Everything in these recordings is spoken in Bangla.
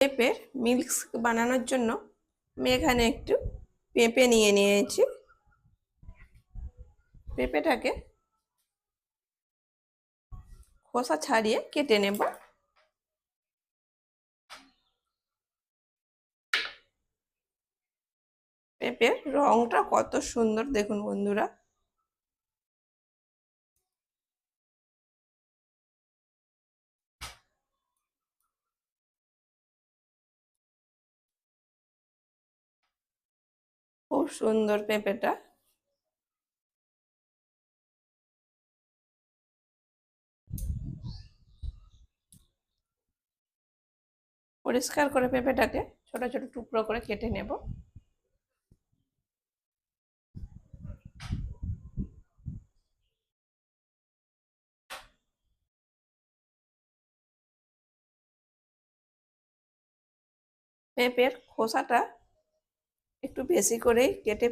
পেঁপের মিল্ক বানানোর জন্য আমি এখানে একটু পেঁপে নিয়ে নিয়েছি। পেঁপেটাকে খোসা ছাড়িয়ে কেটে নেব। পেঁপের রংটা কত সুন্দর দেখুন বন্ধুরা। সুন্দর পেঁপেটা। পরিষ্কার করে পেঁপেটাকে ছোট ছোট টুকরো করে কেটে নেব। পেঁপের খোসাটা একটু বেশি করেই কেটে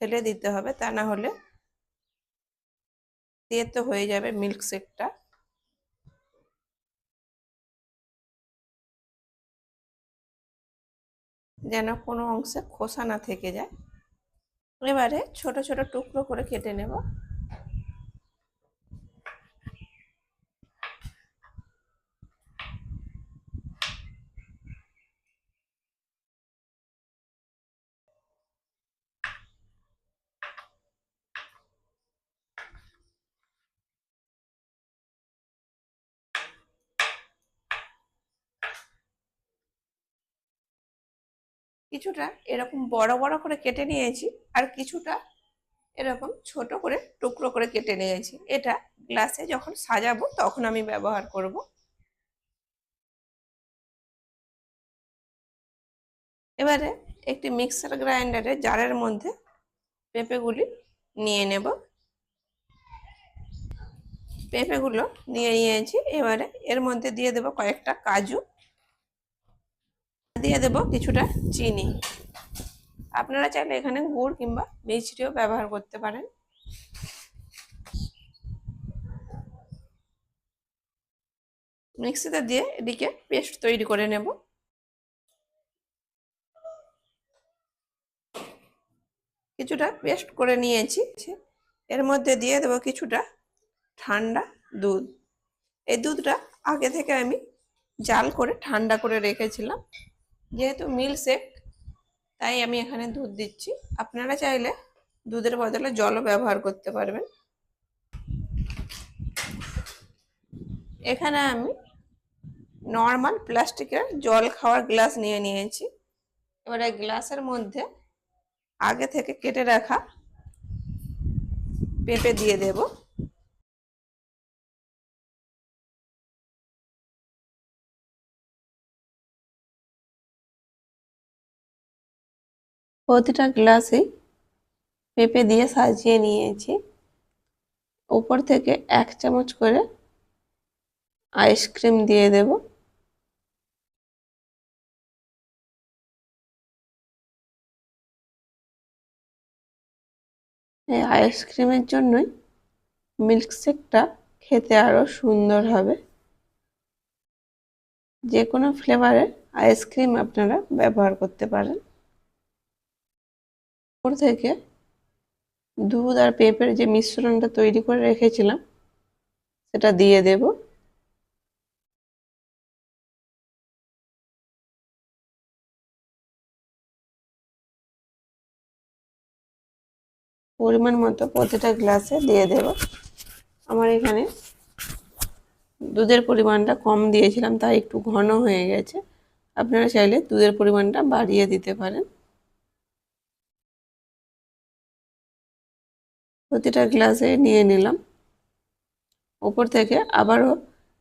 ফেলে দিতে হবে, তা না হলে দিয়ে তো হয়ে যাবে মিল্কশেকটা যেন কোনো অংশে খোসা না থেকে যায়। এবারে ছোট ছোট টুকরো করে কেটে নেব। কিছুটা এরকম বড় বড় করে কেটে নিয়েছি আর কিছুটা এরকম ছোট করে টুকরো করে কেটে নিয়েছি। এটা গ্লাসে যখন সাজাবো তখন আমি ব্যবহার করব। এবারে একটি মিক্সার গ্রাইন্ডারে জারের মধ্যে পেঁপেগুলি নিয়ে নেব। পেঁপেগুলো নিয়ে নিয়েছি। এবারে এর মধ্যে দিয়ে দেব কয়েকটা কাজু। দিয়ে দেব কিছুটা চিনি। আপনারা চাইলে এখানে গুড় কিংবা মিষ্টিও ব্যবহার করতে পারেন। মিক্সিতে দিয়ে এদিকে পেস্ট তৈরি করে নেব। কিছুটা পেস্ট করে নিয়েছি। এর মধ্যে দিয়ে দেবো কিছুটা ঠান্ডা দুধ। এই দুধটা আগে থেকে আমি জাল করে ঠান্ডা করে রেখেছিলাম। যেহেতু মিল শেক তাই আমি এখানে দুধ দিচ্ছি। আপনারা চাইলে দুধের বদলে জলও ব্যবহার করতে পারবেন। এখানে আমি নর্মাল প্লাস্টিকের জল খাওয়ার গ্লাস নিয়ে নিয়েছি। এবার এই গ্লাসের মধ্যে আগে থেকে কেটে রাখা পেঁপে দিয়ে দেবো। প্রতিটা গ্লাসেই পেঁপে দিয়ে সাজিয়ে নিয়েছি। উপর থেকে এক চামচ করে আইসক্রিম দিয়ে দেব। এই আইসক্রিমের জন্যই মিল্কশেকটা খেতে আরও সুন্দর হবে। যে কোনো ফ্লেভারের আইসক্রিম আপনারা ব্যবহার করতে পারেন। উপর থেকে দুধ আর পেঁপের যে মিশ্রণটা তৈরি করে রেখেছিলাম, সেটা দিয়ে দেব। পরিমাণ মতো প্রতিটা গ্লাসে দিয়ে দেব। আমার এখানে দুধের পরিমাণটা কম দিয়েছিলাম, তাই একটু ঘন হয়ে গেছে। আপনারা চাইলে দুধের পরিমাণটা বাড়িয়ে দিতে পারেন। প্রতিটা গ্লাসে নিয়ে নিলাম। ওপর থেকে আবারও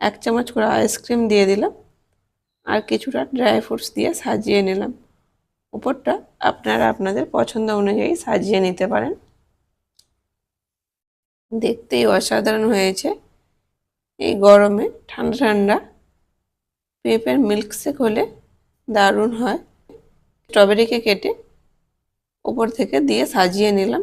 এক চামচ করে আইসক্রিম দিয়ে দিলাম আর কিছুটা ড্রাই ফ্রুটস দিয়ে সাজিয়ে নিলাম। উপরটা আপনারা আপনাদের পছন্দ অনুযায়ী সাজিয়ে নিতে পারেন। দেখতেই অসাধারণ হয়েছে। এই গরমে ঠান্ডা ঠান্ডা পেঁপের মিল্কশেক হলে দারুণ হয়। স্ট্রবেরিকে কেটে ওপর থেকে দিয়ে সাজিয়ে নিলাম।